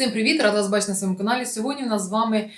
Всім привіт! Рада вас бачити на своєму каналі. Сьогодні у нас з вами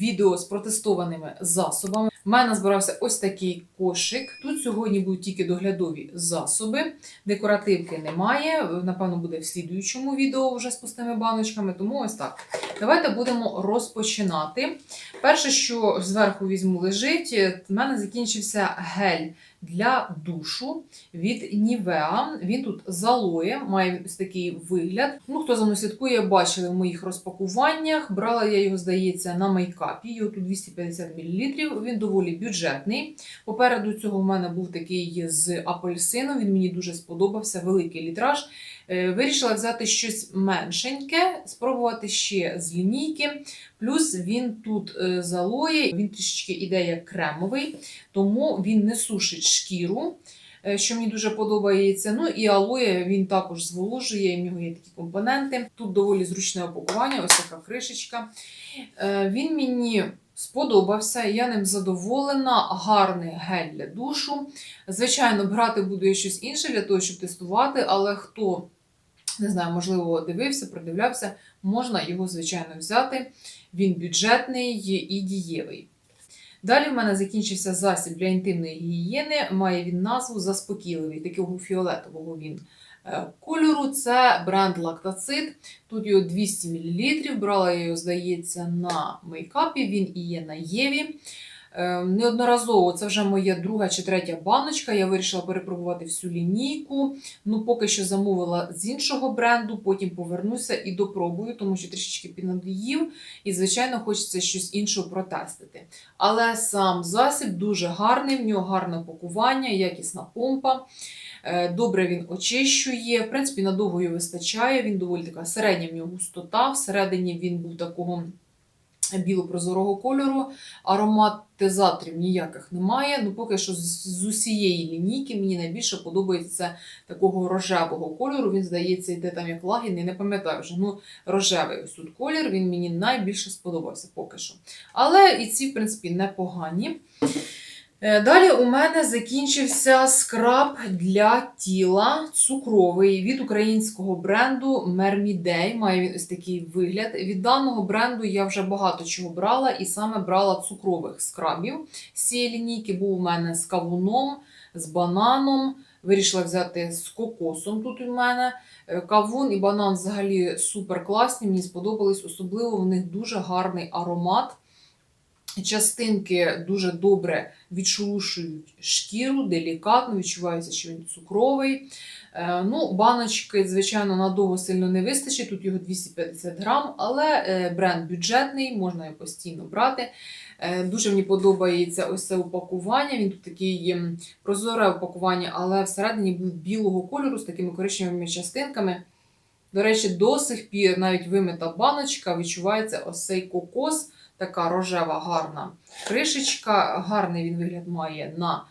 відео з протестованими засобами. У мене збирався ось такий кошик. Тут сьогодні будуть тільки доглядові засоби, декоративки немає. Напевно, буде в слідуючому відео вже з пустими баночками. Тому ось так. Давайте будемо розпочинати. Перше, що зверху візьму лежить, в мене закінчився гель для душу від Нівеа. Він тут з алоє, має ось такий вигляд. Ну, хто за мною слідкує, бачили в моїх розпакуваннях. Брала я його, здається, на мейкапі. Його тут 250 мл. Він доволі бюджетний. Попереду цього в мене був такий з апельсином. Він мені дуже сподобався, великий літраж. Е, Вирішила взяти щось меншеньке, спробувати ще з лінійки. Плюс він тут е, з алої, він трішечки іде як кремовий, тому він не сушить шкіру, е, що мені дуже подобається. Ну і алоє він також зволожує, в нього є такі компоненти. Тут доволі зручне опакування, ось така кришечка. Він мені сподобався, я ним задоволена. Гарний гель для душу. Звичайно, брати буду я щось інше для того, щоб тестувати, але хто. Не знаю, можливо, дивився, придивлявся, можна його, звичайно, взяти. Він бюджетний і дієвий. Далі в мене закінчився засіб для інтимної гігієни. Має він назву Заспокійливий, такого фіолетового він е, кольору. Це бренд Лактацит. Тут його 200 мл. Брала я його, здається, на мейкапі. Він і є на Єві. Е, Неодноразово це вже моя друга чи третя баночка. Я вирішила перепробувати всю лінійку. Ну, поки що замовила з іншого бренду, потім повернуся і допробую, тому що трішечки піднадоїв, і, звичайно, хочеться щось іншого протестити. Але сам засіб дуже гарний, в нього гарне пакування, якісна помпа. Е, Добре він очищує. В принципі, надовго його вистачає. Він доволі така середня в нього густота. Всередині він був такого біло-прозорого кольору. Ароматизаторів ніяких немає. Ну, поки що з, усієї лінійки мені найбільше подобається такого рожевого кольору. Він, здається, йде там як лагідний, не пам'ятаю вже. Ну, рожевий ось тут колір, він мені найбільше сподобався поки що. Але і ці, в принципі, непогані. Е, Далі у мене закінчився скраб для тіла цукровий від українського бренду Mermidey. Має він ось такий вигляд. Від даного бренду я вже багато чого брала, і саме брала цукрових скрабів. З цієї лінійки був у мене з кавуном, з бананом. Вирішила взяти з кокосом тут у мене. Е, Кавун і банан взагалі супер класні, мені сподобались, особливо в них дуже гарний аромат. Частинки дуже добре відшелушують шкіру, делікатно, відчувається, що він цукровий. Е, Ну, Баночки, звичайно, надовго сильно не вистачить, тут його 250 грам, але е, бренд бюджетний, можна його постійно брати. Е, Дуже мені подобається ось це упакування. Він тут такий прозоре упакування, але всередині білого кольору з такими коричневими частинками. До речі, до сих пір навіть вимита баночка, відчувається ось цей кокос така рожева гарна кришечка. Гарний він вигляд має на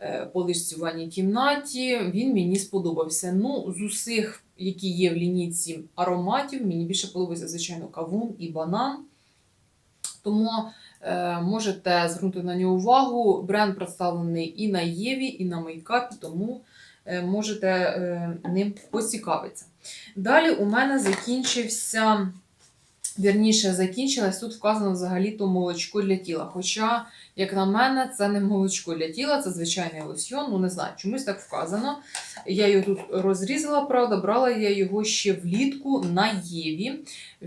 е, поличці в ванній кімнаті. Він мені сподобався. Ну, з усіх, які є в лінійці ароматів, мені більше подобається, звичайно, кавун і банан. Тому е, можете звернути на нього увагу. Бренд представлений і на Єві, і на мейкапі, тому е, можете е, ним поцікавитися. Далі у мене закінчився. Вірніше закінчилась, тут вказано взагалі-то молочко для тіла. Хоча, як на мене, це не молочко для тіла, це звичайний лосьйон. Ну, не знаю, чомусь так вказано. Я його тут розрізала, правда, брала я його ще влітку на Єві.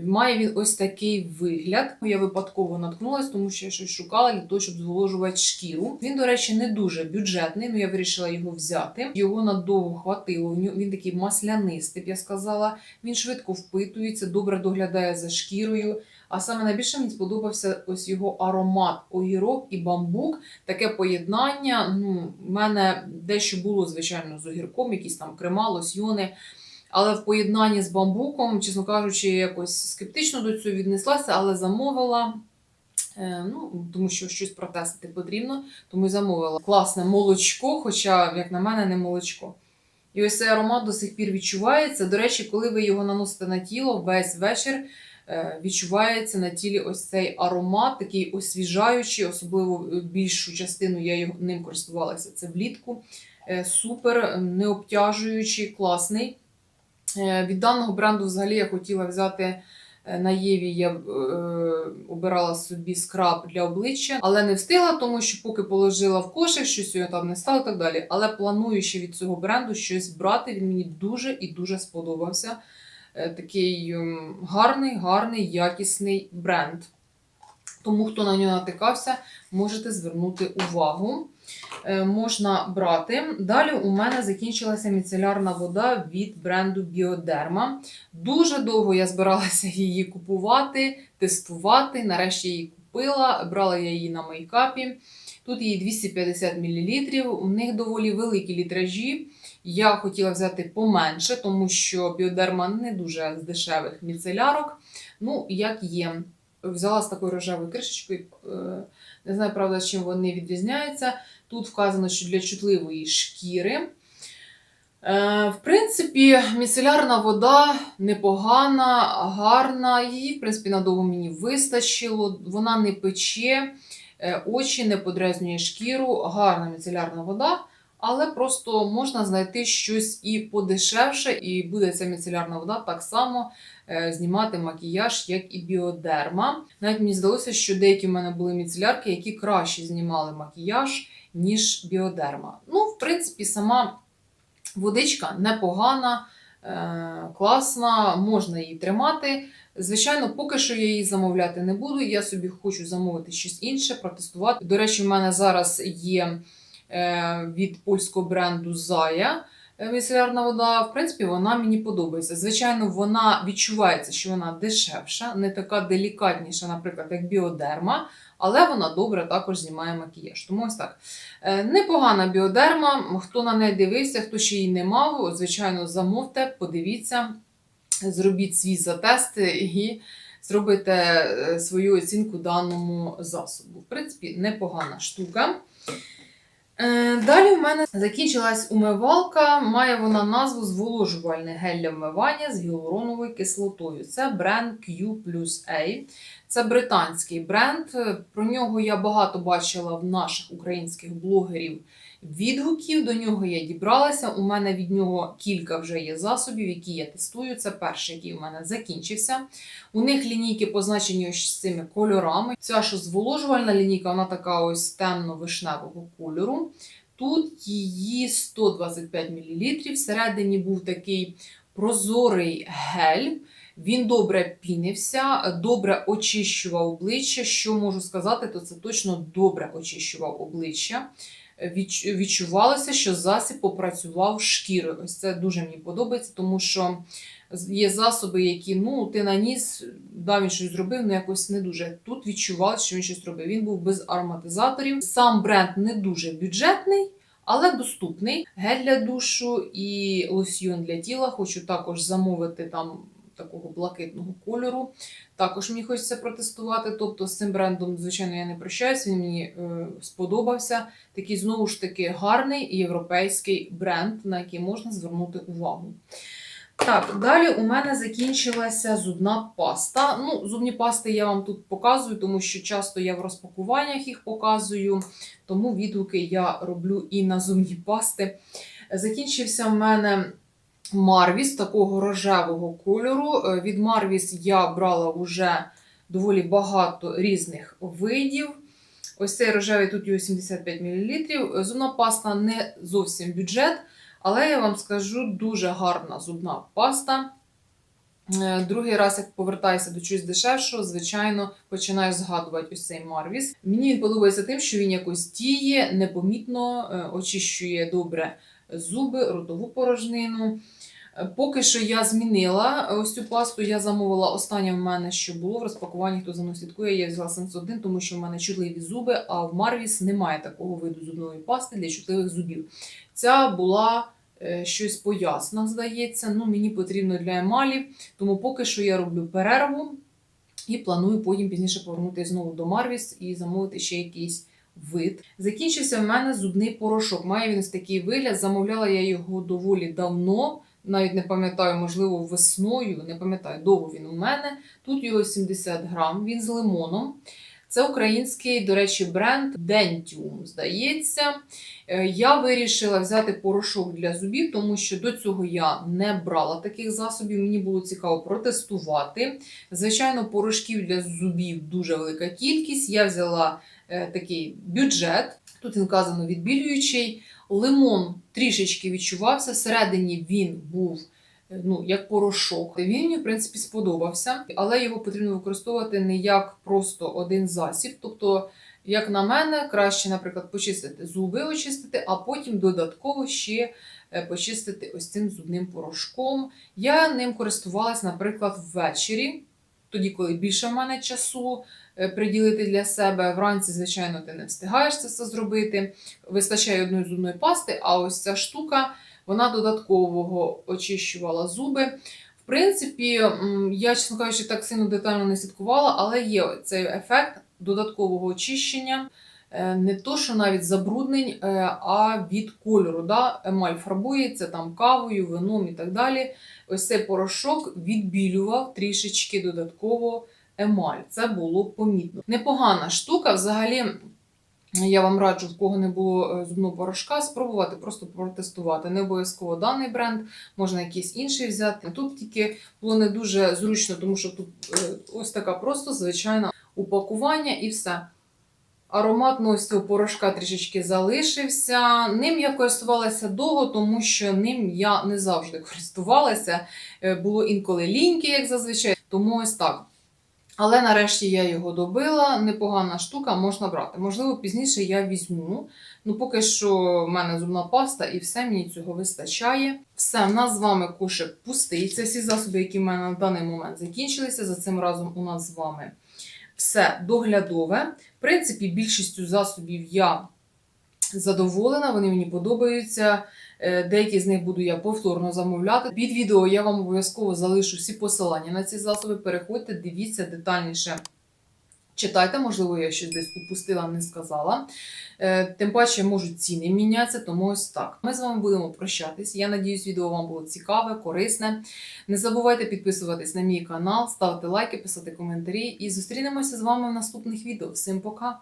Має він ось такий вигляд. Я випадково наткнулася, тому що я щось шукала для того, щоб зволожувати шкіру. Він, до речі, не дуже бюджетний, але я вирішила його взяти. Його надовго хватило. Він такий маслянистий, я сказала. Він швидко впитується, добре доглядає за шкірою. А саме найбільше мені сподобався ось його аромат огірок і бамбук. Таке поєднання. Ну, в мене дещо було, звичайно, з огірком, якісь там крема, лосьйони. Але в поєднанні з бамбуком, чесно кажучи, якось скептично до цього віднеслася, але замовила. Е, Ну, тому що щось протестити потрібно, тому й замовила класне молочко, хоча, як на мене, не молочко. І ось цей аромат до сих пір відчувається. До речі, коли ви його наносите на тіло весь вечір, відчувається на тілі ось цей аромат, такий освіжаючий, особливо е, більшу частину я ним користувалася. Це влітку. Е, Супер, не обтяжуючий, класний. Е, Від даного бренду взагалі я хотіла взяти Е, На Єві я е, обирала собі скраб для обличчя, але не встигла, тому що поки положила в кошик, щось його там не стало і так далі. Але планую ще від цього бренду щось брати. Він мені дуже і дуже сподобався. Е, Такий ем, гарний, гарний, якісний бренд. Тому, хто на нього натикався, можете звернути увагу. Е, Можна брати. Далі у мене закінчилася міцелярна вода від бренду Біодерма. Дуже довго я збиралася її купувати, тестувати. Нарешті її купила. Брала я її на мейкапі. Тут її 250 мл. У них доволі великі літражі. Я хотіла взяти поменше, тому що біодерма не дуже з дешевих міцелярок. Ну, як є. Взяла з такою рожевою кришечкою. е, Не знаю, правда, чим вони відрізняються. Тут вказано, що для чутливої шкіри. Е, В принципі, міцелярна вода непогана, гарна. Її, в принципі, надовго мені вистачило. Вона не пече, е, очі не подразнює шкіру. Гарна міцелярна вода. Але просто можна знайти щось і подешевше, і буде ця міцелярна вода так само е, знімати макіяж, як і біодерма. Навіть мені здалося, що деякі в мене були міцелярки, які краще знімали макіяж, ніж біодерма. Ну, в принципі, сама водичка непогана, е, класна, можна її тримати. Звичайно, поки що я її замовляти не буду. Я собі хочу замовити щось інше, протестувати. До речі, в мене зараз є від польського бренду Зая. е, Міцелярна вода, в принципі, вона мені подобається. Звичайно, вона відчувається, що вона дешевша, не така делікатніша, наприклад, як біодерма, але вона добре також знімає макіяж. Тому ось так. Е, Непогана біодерма. Хто на неї дивився, хто ще її не мав, звичайно, замовте, подивіться, зробіть свій затест і зробите е, свою оцінку даному засобу. В принципі, непогана штука. Е, Далі в мене закінчилась умивалка. Має вона назву зволожувальне гель для вмивання з гіалуроновою кислотою. Це бренд Q A. Це британський бренд. Про нього я багато бачила в наших українських блогерів відгуків. До нього я дібралася. У мене від нього кілька вже є засобів, які я тестую. Це перший, який у мене закінчився. У них лінійки позначені ось цими кольорами. Ця що зволожувальна лінійка, вона така ось темно-вишневого кольору. Тут її 125 мл. Всередині був такий прозорий гель. Він добре пінився, добре очищував обличчя. Що можу сказати, то це точно добре очищував обличчя. Відч- Відчувалося, що засіб попрацював шкірою. Ось це дуже мені подобається, тому що є засоби, які ну ти наніс, да, він щось зробив, але якось не дуже. Тут відчувалося, що він щось робив. Він був без ароматизаторів. Сам бренд не дуже бюджетний. Але доступний гель для душу і лосьйон для тіла. Хочу також замовити там такого блакитного кольору. Також мені хочеться протестувати. Тобто з цим брендом, звичайно, я не прощаюсь. Він мені е, сподобався. Такий знову ж таки гарний європейський бренд, на який можна звернути увагу. Так, далі у мене закінчилася зубна паста. Ну, зубні пасти я вам тут показую, тому що часто я в розпакуваннях їх показую, тому відгуки я роблю і на зубні пасти. Закінчився в мене Марвіс такого рожевого кольору. Е, Від Марвіс я брала вже доволі багато різних видів. Ось цей рожевий тут його 75 мл. Зубна паста не зовсім бюджет, але я вам скажу дуже гарна зубна паста. Е, Другий раз, як повертаюся до чогось дешевшого, звичайно, починаю згадувати ось цей Марвіс. Мені він подобається тим, що він якось діє, непомітно е, очищує добре зуби, ротову порожнину. Е, Поки що я змінила ось цю пасту. Я замовила останнє в мене, що було в розпакуванні. Хто за мною слідкує, я взяла Sensodyne, тому що в мене чутливі зуби, а в Марвіс немає такого виду зубної пасти для чутливих зубів. Ця була е, щось поясна, здається. Ну, мені потрібно для емалі, тому поки що я роблю перерву і планую потім пізніше повернутися знову до Марвіс і замовити ще якийсь вид. Закінчився в мене зубний порошок. Має він ось такий вигляд. Замовляла я його доволі давно. Навіть не пам'ятаю, можливо, весною, не пам'ятаю, довго він у мене. Тут його 70 грам, він з лимоном. Це український, до речі, бренд Dentium, здається. Е, Я вирішила взяти порошок для зубів, тому що до цього я не брала таких засобів. Мені було цікаво протестувати. Звичайно, порошків для зубів дуже велика кількість. Я взяла такий бюджет. Тут він вказано відбілюючий. Лимон трішечки відчувався. Всередині він був е, ну, як порошок. Він мені, в принципі, сподобався, але його потрібно використовувати не як просто один засіб. Тобто, як на мене, краще, наприклад, почистити зуби, очистити, а потім додатково ще е, почистити ось цим зубним порошком. Я ним користувалась, наприклад, ввечері, тоді, коли більше в мене часу е, приділити для себе. Вранці, звичайно, ти не встигаєш це все зробити. Вистачає одної зубної пасти, а ось ця штука вона додаткового очищувала зуби. В принципі, я, чесно кажучи, так сильно детально не слідкувала, але є цей ефект додаткового очищення. Е, Не то, що навіть забруднень, е, а від кольору. Да? Емаль фарбується там кавою, вином і так далі. Ось цей порошок відбілював трішечки додатково емаль. Це було помітно. Непогана штука. Взагалі, я вам раджу, в кого не було е, зубного порошка, спробувати просто протестувати. Не обов'язково даний бренд, можна якийсь інший взяти. Тут тільки було не дуже зручно, тому що тут ось така просто звичайна упакування і все. Аромат ну, ось цього порошка трішечки залишився. Ним я користувалася довго, тому що ним я не завжди користувалася. Е, Було інколи ліньки, як зазвичай, тому ось так. Але нарешті я його добила. Непогана штука, можна брати. Можливо, пізніше я візьму. Ну, поки що в мене зубна паста і все, мені цього вистачає. Все, в нас з вами кошик пустий. Це всі засоби, які в мене на даний момент закінчилися. За цим разом у нас з вами все доглядове. В принципі, більшістю засобів я задоволена, вони мені подобаються. Е, Деякі з них буду я повторно замовляти. Під відео я вам обов'язково залишу всі посилання на ці засоби. Переходьте, дивіться детальніше. Читайте, можливо, я щось десь упустила, не сказала. Е, Тим паче можуть ціни мінятися, тому ось так. Ми з вами будемо прощатись. Я надіюсь, відео вам було цікаве, корисне. Не забувайте підписуватись на мій канал, ставити лайки, писати коментарі. І зустрінемося з вами в наступних відео. Всім пока!